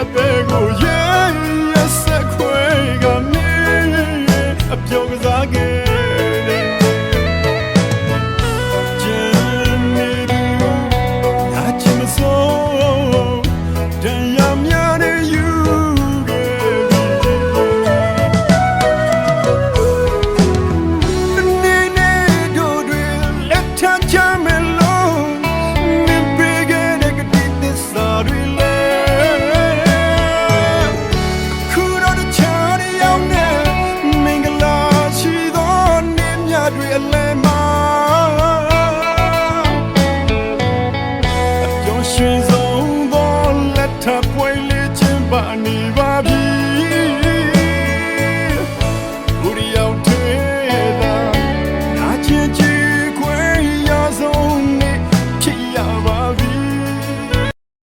အသေးကိုရဲရဆက်ခွဲကမြင်အပြောကစားခဲ့ ထပ်ပွင့်လေးချင်းပါနေပါပြီ